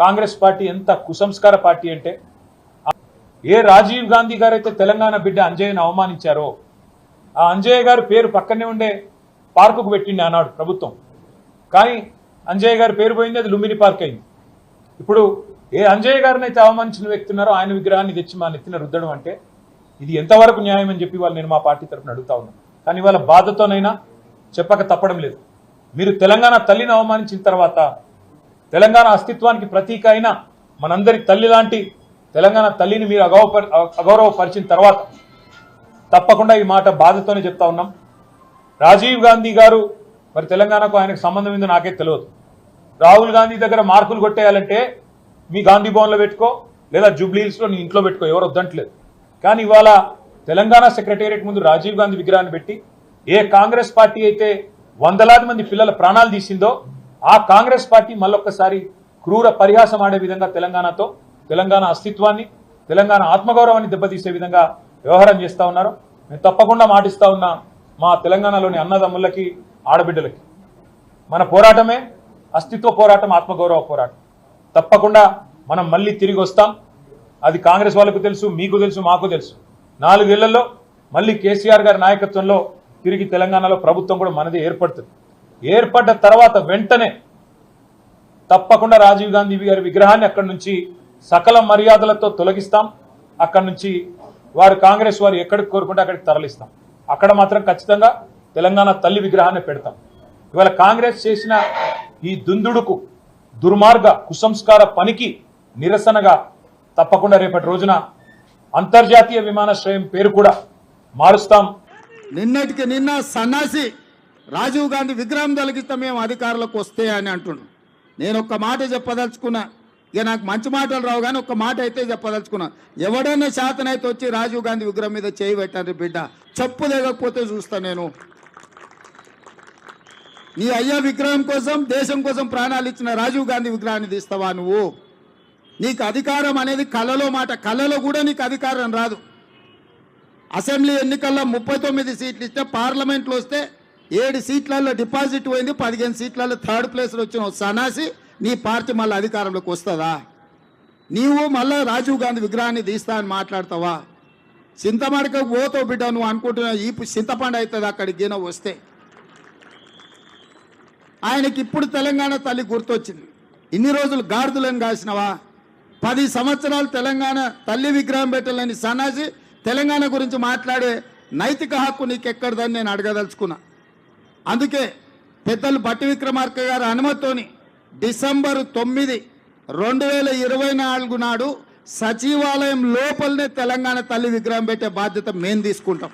Congress party ఎంత కుసంస్కార party అంటే ఏ రాజీవ్ గాంధీ గారు అయితే తెలంగాణ బిడ్డ అంజయ్యను అవమానించారో ఆ అంజయ్య గారి పేరు పక్కనే ఉండే పార్కుకు పెట్టింది ఆనాడు ప్రభుత్వం. కానీ అంజయ్య గారి పేరు పోయింది అది లుంబిని పార్క్ అయింది. ఇప్పుడు ఏ అంజయ్య గారిని అయితే అవమానించిన వ్యక్తి ఉన్నారో ఆయన విగ్రహాన్ని తెచ్చి మా నెత్తిన రుద్దడం అంటే ఇది ఎంతవరకు న్యాయం అని చెప్పి వాళ్ళు నేను మా పార్టీ తరఫున అడుగుతా ఉన్నాను కానీ వాళ్ళ బాధతోనైనా చెప్పక తప్పడం లేదు. మీరు తెలంగాణ తల్లిని అవమానించిన తర్వాత తెలంగాణ అస్తిత్వానికి ప్రతీక అయిన మనందరి తల్లి లాంటి తెలంగాణ తల్లిని మీరు అగౌరవ అగౌరవపరిచిన తర్వాత తప్పకుండా ఈ మాట బాధతోనే చెప్తా ఉన్నాం. రాజీవ్ గాంధీ గారు మరి తెలంగాణకు ఆయనకు సంబంధం ఏందో నాకే తెలియదు రాహుల్ గాంధీ దగ్గర మార్కులు కొట్టేయాలంటే మీ గాంధీ భవన్లో పెట్టుకో లేదా జూబ్లీహిల్స్లో నీ ఇంట్లో పెట్టుకో ఎవరు వద్దంటలేదు. కానీ ఇవాళ తెలంగాణ సెక్రటేరియట్ ముందు రాజీవ్ గాంధీ విగ్రహాన్ని పెట్టి ఏ కాంగ్రెస్ పార్టీ అయితే వందలాది మంది పిల్లల ప్రాణాలు తీసిందో ఆ కాంగ్రెస్ పార్టీ మళ్ళొక్కసారి క్రూర పరిహాసం ఆడే విధంగా తెలంగాణతో తెలంగాణ అస్తిత్వాన్ని తెలంగాణ ఆత్మగౌరవాన్ని దెబ్బతీసే విధంగా వ్యవహారం చేస్తూ ఉన్నారు. మేము తప్పకుండా మాటిస్తూ ఉన్నా మా తెలంగాణలోని అన్నదమ్ములకి ఆడబిడ్డలకి. మన పోరాటమే అస్తిత్వ పోరాటం ఆత్మగౌరవ పోరాటం. తప్పకుండా మనం మళ్ళీ తిరిగి వస్తాం. అది కాంగ్రెస్ వాళ్ళకు తెలుసు మీకు తెలుసు మాకు తెలుసు. నాలుగేళ్ళలో మళ్ళీ కేసీఆర్ గారి నాయకత్వంలో తిరిగి తెలంగాణలో ప్రభుత్వం కూడా మనది ఏర్పడుతుంది. ఏర్పడ్డ తర్వాత వెంటనే తప్పకుండా రాజీవ్ గాంధీ గారి విగ్రహాన్ని అక్కడి నుంచి సకల మర్యాదలతో తొలగిస్తాం. అక్కడి నుంచి వారు కాంగ్రెస్ వారు ఎక్కడికి కోరుకుంటే అక్కడికి తరలిస్తాం. అక్కడ మాత్రం ఖచ్చితంగా తెలంగాణ తల్లి విగ్రహాన్ని పెడతాం. ఇవాళ కాంగ్రెస్ చేసిన ఈ దుందుడుకు దుర్మార్గ కుసంస్కార పనికి నిరసనగా తప్పకుండా రేపటి రోజున అంతర్జాతీయ విమానాశ్రయం పేరు కూడా మారుస్తాం. నిన్నటికి నిన్న సన్నాసి రాజీవ్ గాంధీ విగ్రహం తొలగిస్తే మేము అధికారులకు వస్తే అని అంటున్నాం నేను ఒక్క మాట చెప్పదలుచుకున్నా. ఇక నాకు మంచి మాటలు రావు కానీ ఒక్క మాట అయితే చెప్పదలుచుకున్నా. ఎవడైనా శాతనైతే వచ్చి రాజీవ్ గాంధీ విగ్రహం మీద చేయి పెట్టండి బిడ్డ. చెప్పు లేకపోతే చూస్తా నేను. నీ అయ్యా విగ్రహం కోసం దేశం కోసం ప్రాణాలు ఇచ్చిన రాజీవ్ గాంధీ విగ్రహాన్ని తీస్తావా నువ్వు? నీకు అధికారం అనేది కళలో మాట. కళలో కూడా నీకు అధికారం రాదు. అసెంబ్లీ ఎన్నికల్లో ముప్పై తొమ్మిది సీట్లు ఇస్తే పార్లమెంట్లో వస్తే ఏడు సీట్లలో డిపాజిట్ పోయింది పదిహేను సీట్లలో థర్డ్ ప్లేస్లో వచ్చిన సనాసి నీ పార్టీ మళ్ళీ అధికారంలోకి వస్తుందా? నీవు మళ్ళీ రాజీవ్ గాంధీ విగ్రహాన్ని తీస్తా అని మాట్లాడతావా? చింతమడక పోతో బిడ్డ నువ్వు అనుకుంటున్నావు ఈ చింతపండు అవుతుంది అక్కడికి గిన వస్తే. ఆయనకి ఇప్పుడు తెలంగాణ తల్లి గుర్తొచ్చింది. ఇన్ని రోజులు గాడిదలను కాసినవా? పది సంవత్సరాలు తెలంగాణ తల్లి విగ్రహం పెట్టలేని సన్నాసి తెలంగాణ గురించి మాట్లాడే నైతిక హక్కు నీకెక్కడదని నేను అడగదలుచుకున్నా. అందుకే పెద్దలు భట్టి విక్రమార్క గారి అనుమతితోని డిసెంబర్ తొమ్మిది రెండు వేల ఇరవై నాలుగు నాడు సచివాలయం లోపలనే తెలంగాణ తల్లి విగ్రహం పెట్టే బాధ్యత మేము తీసుకుంటాం.